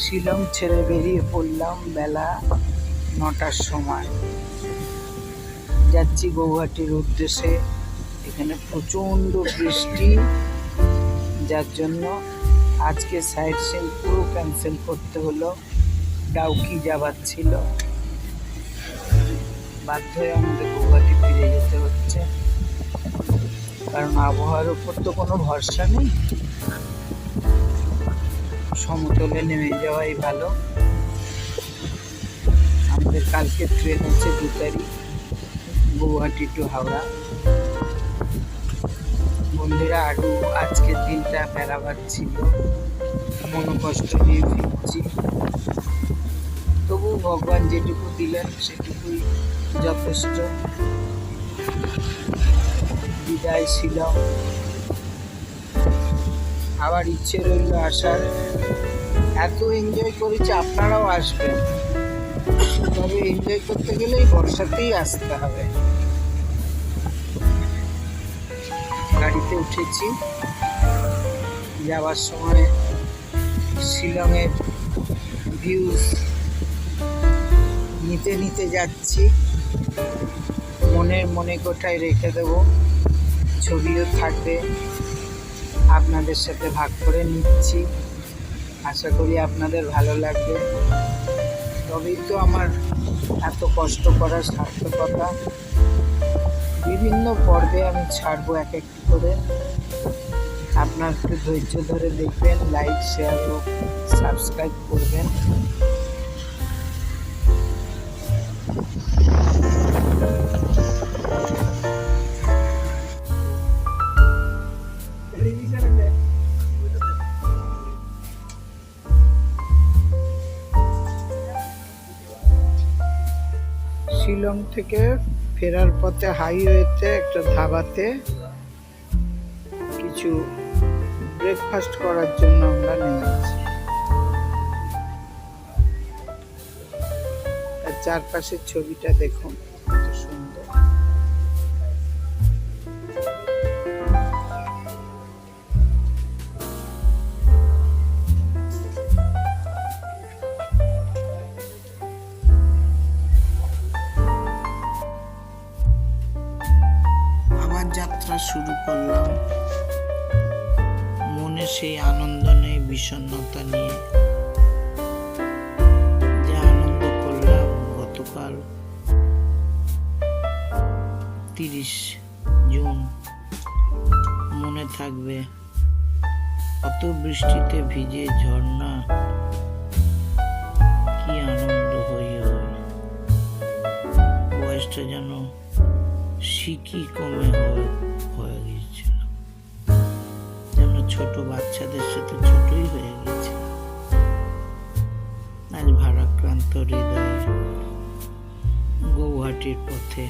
শিলং ছেড়ে বেরিয়ে পড়লাম বেলা নটার সময়। যাচ্ছি গৌহাটির উদ্দেশ্যে। এখানে প্রচণ্ড বৃষ্টি, যার জন্য আজকে সাইড সিন পুরো ক্যান্সেল করতে হলো। ডাউকি যাবার ছিল। বাধ্য হয়ে আমাদের গৌহাটি ফিরে যেতে হচ্ছে। কারণ আবহাওয়ার উপর তো কোনো ভরসা নেই। সমতলে নেমে যাওয়াই ভালো। আমাদের কালকে ট্রেন হচ্ছে দু তারিখ গৌহাটি টু হাওড়া। বন্ধুরা আরও আজকের দিনটা বেড়াবার ছিল। মনোকষ্ট নিয়ে ফিরছি। তবু ভগবান যেটুকু দিলেন, সেটুকুই যথেষ্ট। বিদায় ছিল আবার ইচ্ছে রইল আসার। এত এনজয় করেছি, আপনারাও আসবেন। তবে এনজয় করতে গেলে এই বর্ষাতেই আসতে হবে। গাড়িতে উঠেছি। যাওয়ার সময় শিলংয়ের ভিউজ নিতে নিতে যাচ্ছি। মনের মনে কোঠায় রেখে দেবো। ছবিও থাকবে। আপনাদের সাথে ভাগ করে নিচ্ছি। আশা করি আপনাদের ভালো লাগবে। তবেই তো আমার এত কষ্ট করার সার্থকতা। বিভিন্ন পর্বে আমি ছাড়বো এক একটি করে। আপনার একটু ধৈর্য ধরে দেখবেন লাইক শেয়ার ও সাবস্ক্রাইব করবেন। শিলং থেকে ফেরার পথে হাইওয়েতে, একটা ধাবাতে কিছু ব্রেকফাস্ট করার জন্য আমরা নেমেছি। আর চারপাশের ছবিটা দেখুন। শুরু করলাম। মনে সেই আনন্দ নেই, বিষণ্ণতা নিয়ে। যে আনন্দ করলাম গতকাল তিরিশ জুন। মনে থাকবে, অত বৃষ্টিতে ভিজে ঝর্ণা, কি আনন্দ হই হই বয়সটা যেন শিকি কমে হয়ে হয়ে গিয়েছিল। যেন ছোট বাচ্চাদের সাথে ছোটই হয়ে গেছে আজ ভারাক্রান্ত হৃদয় গৌহাটির পথে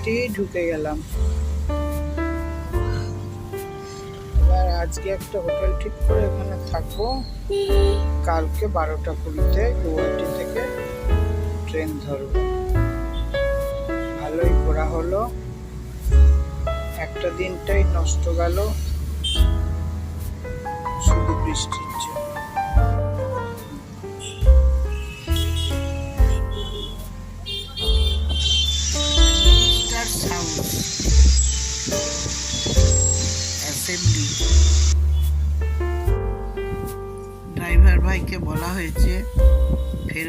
গৌহাটি ঢুকে গেলাম। এবার আজকে একটা হোটেল ঠিক করে এখানে থাকব। কালকে বারোটা কুড়িতে গুয়াহাটি থেকে ট্রেন ধরবো। ভালোই ঘোরা হলো। একটা দিনটাই নষ্ট গেল। শুধু বৃষ্টির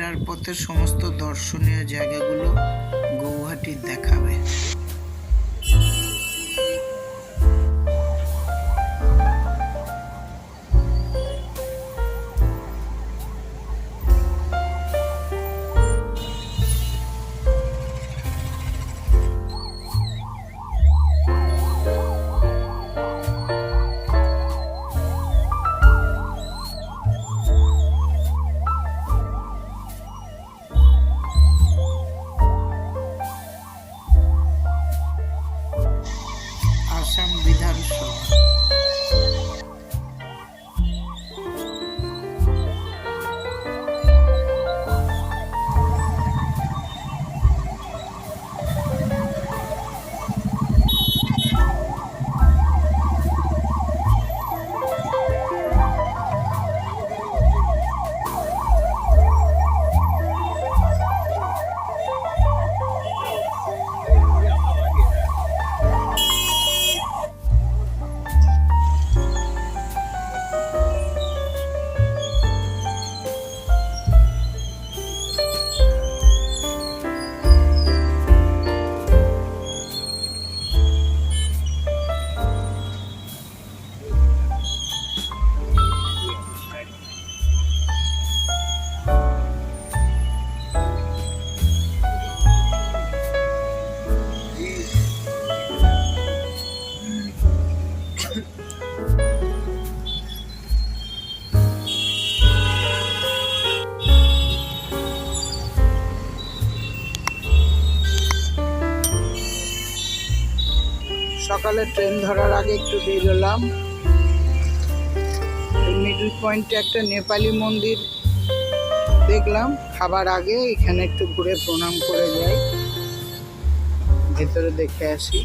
ফেরার পথে সমস্ত দর্শনীয় জায়গাগুলো গৌহাটি দেখাবে। সকালে ট্রেন ধরার আগে একটু বেরোলাম। মিডল পয়েন্টে একটা নেপালি মন্দির দেখলাম। খাবার আগে এখানে একটু ঘুরে প্রণাম করে যাই। ভেতরে দেখে আসি।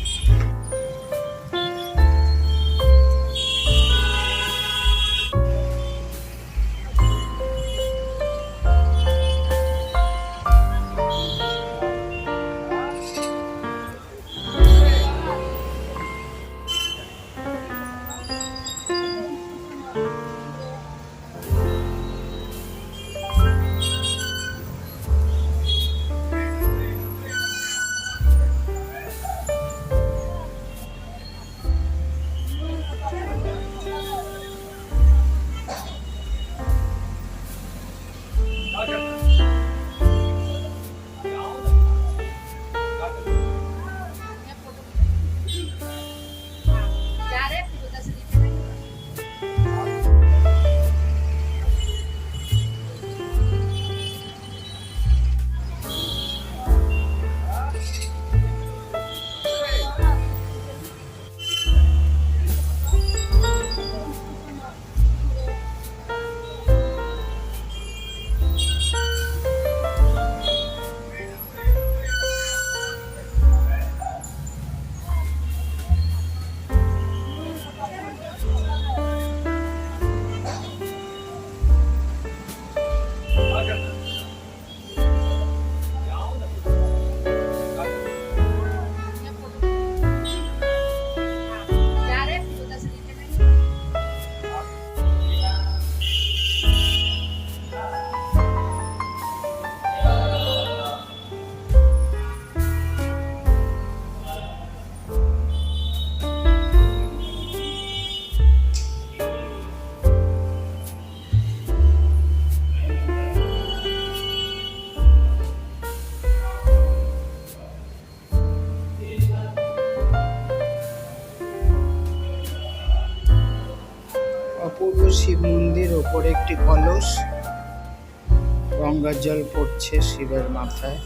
ওপরে একটি কলস। গঙ্গার জল পড়ছে শিবের মাথায়।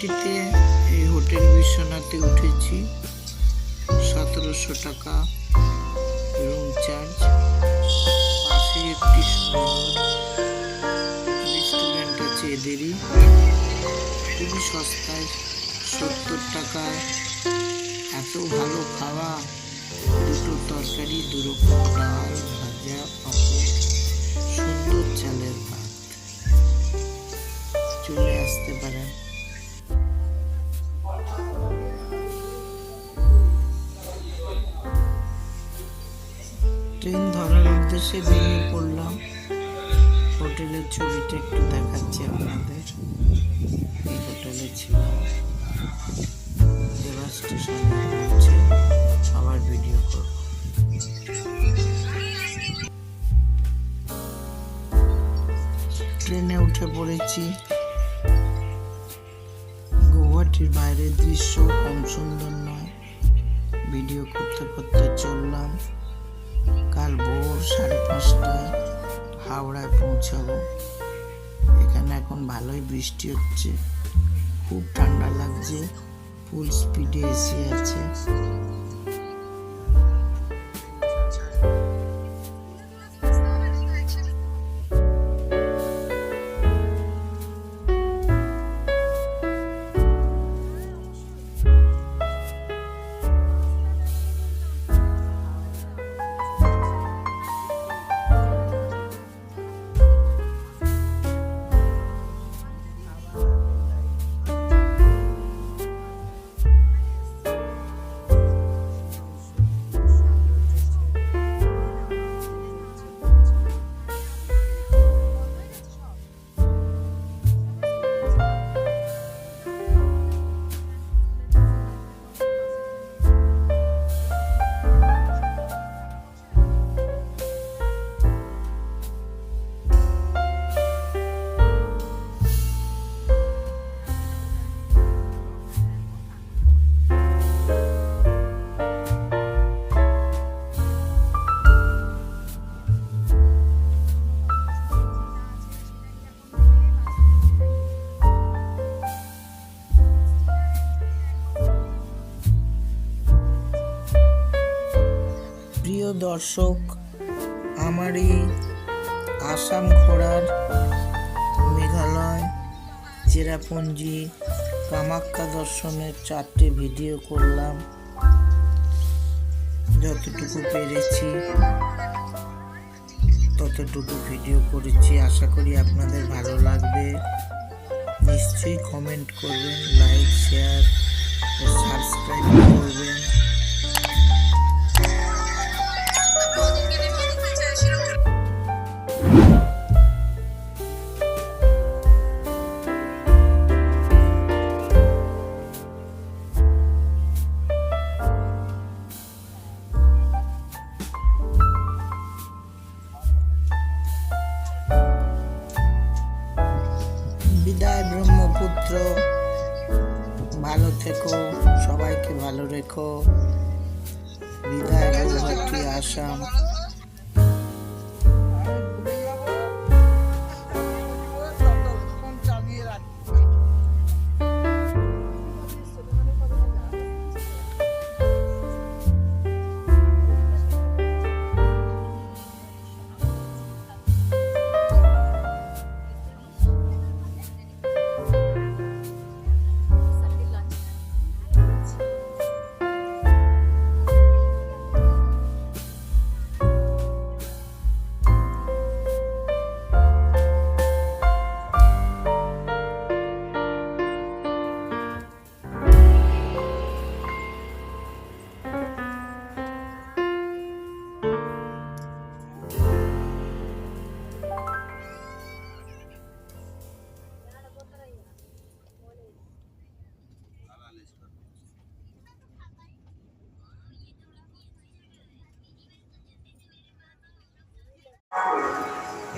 গুয়াহাটিতে এই হোটেল বিশ্বনাথে উঠেছি। সতেরোশো টাকা রুম চার্জ। পাশে একটি রেস্টুরেন্ট আছে এদেরই। খুবই সস্তায়, সত্তর টাকায় এত ভালো খাওয়া, দুটো তরকারি, দুরকম ডাল, ভাজা, পাঁপড়, সুন্দর চালের ভাত। চলে আসতে পারেন। ট্রেন ধরার উদ্দেশ্যে বেরিয়ে পড়লাম। হোটেলের ছবিটা একটু দেখাচ্ছি আপনাদের। এই হোটেলে ছিলাম। স্টেশনে আবার ভিডিও করব। ট্রেনে উঠে পড়েছি। গুয়াহাটির বাইরের দৃশ্য কম সুন্দর নয়। ভিডিও করতে করতে চললাম। কাল ভোর সাড়ে পাঁচটায় হাওড়ায় পৌঁছাবো। এখানে এখন ভালোই বৃষ্টি হচ্ছে, খুব ঠান্ডা লাগছে ফুল স্পিডে এসি আছে। দর্শক, আমার এই আসাম ঘোরার মেঘালয় চেরাপুঞ্জি কামাখ্যা দর্শনের চারটে ভিডিও করলাম। যতটুকু পেরেছি, ততটুকু ভিডিও করেছি। আশা করি আপনাদের ভালো লাগবে। নিশ্চয়ই কমেন্ট করবেন লাইক শেয়ার ও সাবস্ক্রাইব করবেন।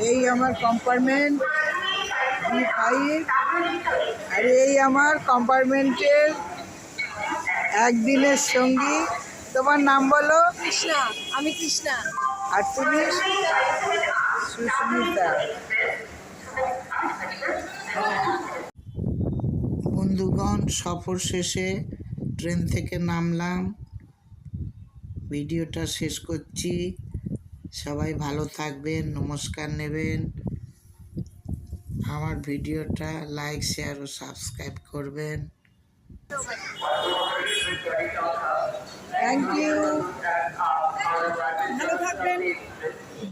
এই আমার কম্পার্টমেন্ট বি ফাইভ আর এই আমার কম্পার্টমেন্টের একদিনের সঙ্গী। তোমার নাম বলো? কৃষ্ণা আমি কৃষ্ণা। আর তুমি? সুস্মিতা। বন্ধুগণ সফর শেষে ট্রেন থেকে নামলাম। ভিডিওটা শেষ করছি। সবাই ভালো থাকবেন নমস্কার নেবেন। আমার ভিডিওটা লাইক শেয়ার ও সাবস্ক্রাইব করবেন। থ্যাংক ইউ ভালো থাকবেন।